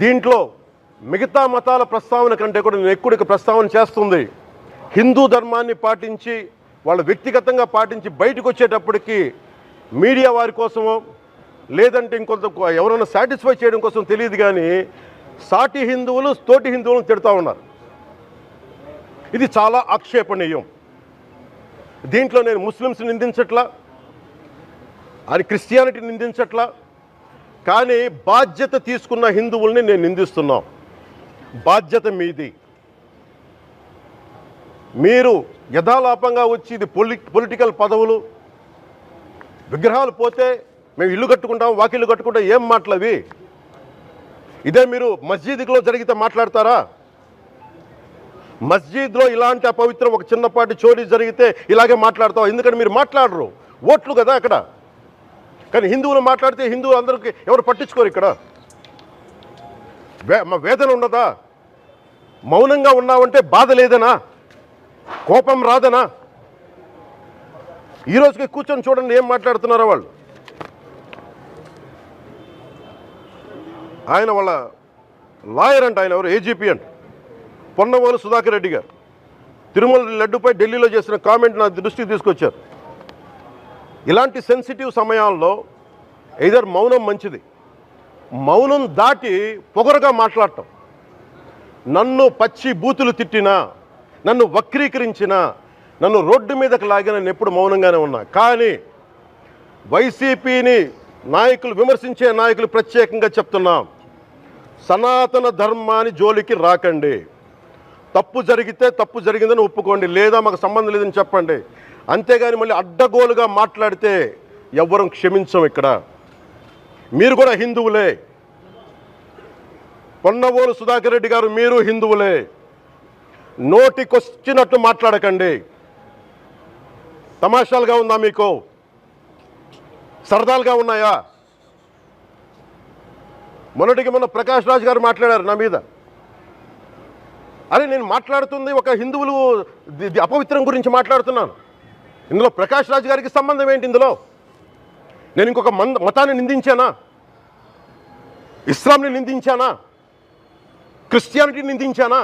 దీంట్లో మిగతా మతాల ప్రస్తావన కంటే కూడా నేను ఎక్కువ ప్రస్తావన చేస్తుంది. హిందూ ధర్మాన్ని పాటించి వాళ్ళు వ్యక్తిగతంగా పాటించి బయటకు వచ్చేటప్పటికి మీడియా వారి కోసమో లేదంటే ఇంకొంత ఎవరైనా సాటిస్ఫై చేయడం కోసం తెలియదు కానీ సాటి హిందువులు తోటి హిందువులను తిడతా ఉన్నారు. ఇది చాలా ఆక్షేపణీయం. దీంట్లో నేను ముస్లిమ్స్ నిందించట్లా అది క్రిస్టియానిటీ నిందించట్లా కానీ బాధ్యత తీసుకున్న హిందువుల్ని నేను నిందిస్తున్నాం. బాధ్యత మీది. మీరు యథాలాపంగా వచ్చి ఇది పొలి పొలిటికల్ పదవులు విగ్రహాలు పోతే మేము ఇల్లు కట్టుకుంటాం వాకిళ్ళు కట్టుకుంటాం ఏం మాటలవి? ఇదే మీరు మస్జిద్లో జరిగితే మాట్లాడతారా? మస్జిద్లో ఇలాంటి అపవిత్రం ఒక చిన్నపాటి చోరీ జరిగితే ఇలాగే మాట్లాడతాం ఎందుకంటే మీరు మాట్లాడరు. ఓట్లు కదా అక్కడ. కానీ హిందువులు మాట్లాడితే హిందువులు అందరికీ ఎవరు పట్టించుకోరు ఇక్కడ? వే వేదన ఉండదా మౌనంగా ఉన్నావంటే బాధ లేదనా? కోపం రాదనా? ఈరోజుకి కూర్చొని చూడండి ఏం మాట్లాడుతున్నారో వాళ్ళు. ఆయన వాళ్ళ లాయర్ అంట ఆయన ఎవరు? ఏజీపీ అంట. పొన్నవోలు సుధాకర్ రెడ్డి గారు. తిరుమల లడ్డుపై ఢిల్లీలో చేసిన కామెంట్ నా దృష్టికి తీసుకొచ్చారు. ఇలాంటి సెన్సిటివ్ సమయాల్లో ఇదర్ మౌనం మంచిది. మౌనం దాటి పొగరుగా మాట్లాడటం. నన్ను పచ్చి బూతులు తిట్టినా నన్ను వక్రీకరించినా నన్ను రోడ్డు మీదకి లాగిన నేను ఎప్పుడు మౌనంగానే ఉన్నా. కానీ వైసీపీని నాయకులు విమర్శించే నాయకులు ప్రత్యేకంగా చెప్తున్నాం. సనాతన ధర్మాన్ని జోలికి రాకండి. తప్పు జరిగితే తప్పు జరిగిందని ఒప్పుకోండి. లేదా మాకు సంబంధం లేదని చెప్పండి. అంతేగాని మళ్ళీ అడ్డగోలుగా మాట్లాడితే ఎవ్వరం క్షమించం ఇక్కడ. మీరు కూడా హిందువులే. పొన్నవోలు సుధాకర్ రెడ్డి గారు మీరు హిందువులే. నోటికొచ్చినట్టు మాట్లాడకండి. తమాషాలుగా ఉందా మీకు? సరదాలుగా ఉన్నాయా? మొన్నటికి మొన్న ప్రకాష్ రాజ్ గారు మాట్లాడారు నా మీద. అరే నేను మాట్లాడుతుంది ఒక హిందువులు అపవిత్రం గురించి మాట్లాడుతున్నాను. ఇందులో ప్రకాష్ రాజ్ గారికి సంబంధం ఏంటి ఇందులో? నేను ఇంకొక మంద మతాన్ని నిందించానా? ఇస్లాంని నిందించానా? క్రిస్టియానిటీని నిందించానా?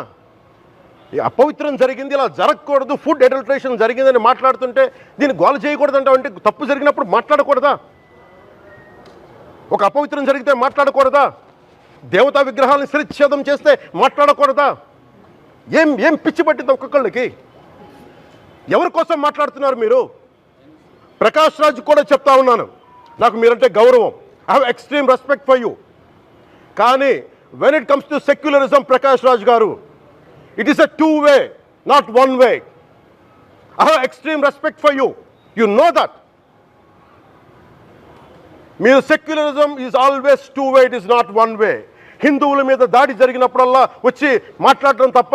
ఈ అపవిత్రం జరిగింది ఇలా జరగకూడదు ఫుడ్ అడల్ట్రేషన్ జరిగిందని మాట్లాడుతుంటే దీన్ని గోల చేయకూడదు అంటే తప్పు జరిగినప్పుడు మాట్లాడకూడదా? ఒక అపవిత్రం జరిగితే మాట్లాడకూడదా? దేవతా విగ్రహాలను శిరచ్ఛేదం చేస్తే మాట్లాడకూడదా? ఏం ఏం పిచ్చి పట్టింది ఒక్కొక్కళ్ళకి? ఎవరి కోసం మాట్లాడుతున్నారు మీరు? ప్రకాష్ రాజ్ కూడా చెప్తా ఉన్నాను. నాకు మీరంటే గౌరవం. I have extreme respect for you కానీ when it comes to secularism Prakash Raj garu it is a two way not one way I have extreme respect for you you know that మీరు secularism is always two way it is not one way హిందువుల మీద దాడి జరిగినప్పుడల్లా వచ్చి మాట్లాడటం తప్ప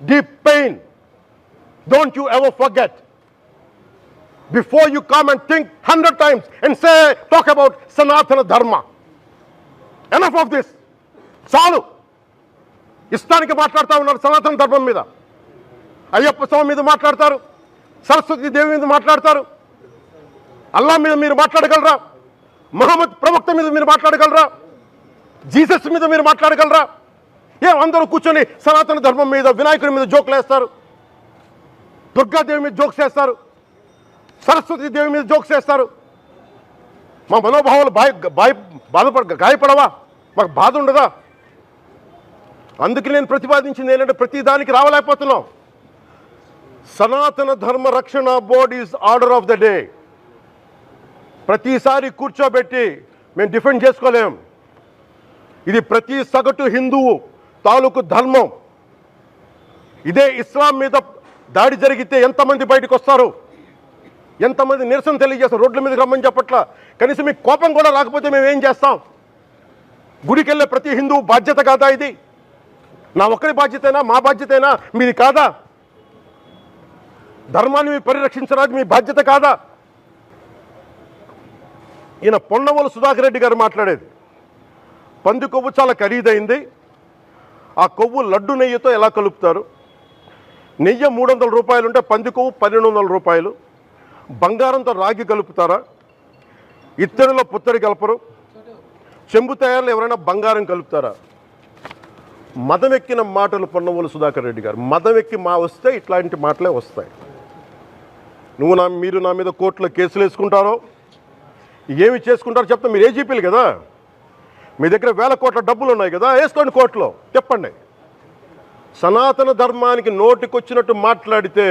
deep pain. Don't you ever forget. Before you come and think hundred times and say, talk about Sanatana Dharma. Enough of this చాలు ఇష్టానికి మాట్లాడుతూ ఉన్నారు సనాతన ధర్మం మీద అయ్యప్ప స్వామి మీద మాట్లాడతారు సరస్వతి దేవి మీద మాట్లాడతారు అల్లా మీద మీరు మాట్లాడగలరా మహమ్మద్ ప్రవక్త మీద మీరు మాట్లాడగలరా జీసస్ మీద మీరు మాట్లాడగలరా ఏం అందరూ కూర్చొని సనాతన ధర్మం మీద వినాయకుడి మీద జోకులు వేస్తారు? దుర్గాదేవి మీద జోక్స్ వేస్తారు? సరస్వతి దేవి మీద జోక్స్ వేస్తారు? మా మనోభావాలు బాయ్ బాయ్ బాధపడ గాయపడవా? మాకు బాధ ఉండదా? అందుకే నేను ప్రతిపాదించింది ఏంటంటే ప్రతి దానికి రావలేకపోతున్నాం. Sanatana Dharma Rakshana board is order of the day. ప్రతిసారి కూర్చోబెట్టి మేము డిఫెండ్ చేసుకోలేం. ఇది ప్రతి సగటు హిందువు తాలూకు ధర్మం. ఇదే ఇస్లాం మీద దాడి జరిగితే ఎంతమంది బయటకు వస్తారు? ఎంతమంది నిరసన తెలియజేస్తారు? రోడ్ల మీదకి రమ్మని చెప్పట్ల? కనీసం మీకు కోపం కూడా రాకపోతే మేము ఏం చేస్తాం? గుడికి వెళ్ళే ప్రతి హిందువు బాధ్యత కాదా ఇది? నా ఒక్కరి బాధ్యతైనా? మా బాధ్యతైనా? మీది కాదా? ధర్మాన్ని మీరు పరిరక్షించడానికి మీ బాధ్యత కాదా? ఈయన పొన్నవోలు సుధాకర్ రెడ్డి గారు మాట్లాడేది. పంది కొవ్వు చాలా ఖరీదైంది. ఆ కొవ్వు లడ్డు నెయ్యితో ఎలా కలుపుతారు? నెయ్యి మూడు వందల రూపాయలు ఉంటే పంది కొవ్వు పన్నెండు వందల రూపాయలు. బంగారంతో రాగి కలుపుతారా? ఇత్తడిలో పుత్తడి కలపరు. చెంబు తయారులో ఎవరైనా బంగారం కలుపుతారా? మదం ఎక్కిన మాటలు పొన్నవోలు సుధాకర్ రెడ్డి గారు. మదం ఎక్కి మా వస్తే ఇట్లాంటి మాటలే వస్తాయి. నువ్వు నా మీరు నా మీద కోర్టులో కేసులు వేసుకుంటారో ఏమి చేసుకుంటారో చెప్తా. మీరు ఏజీపీలు కదా? మీ దగ్గర వేల కోట్ల డబ్బులు ఉన్నాయి కదా వేసుకోండి కోర్టులో. చెప్పండి. సనాతన ధర్మానికి నోటికొచ్చినట్టు మాట్లాడితే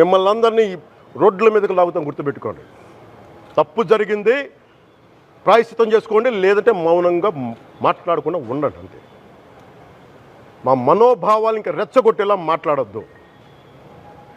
మిమ్మల్ని అందరినీ రోడ్ల మీదకి లాగుతాం గుర్తుపెట్టుకోండి. తప్పు జరిగింది ప్రాయశ్చితం చేసుకోండి లేదంటే మౌనంగా మాట్లాడకుండా ఉండండి అంతే. మా మనోభావాలు ఇంకా రెచ్చగొట్టేలా మాట్లాడొద్దు.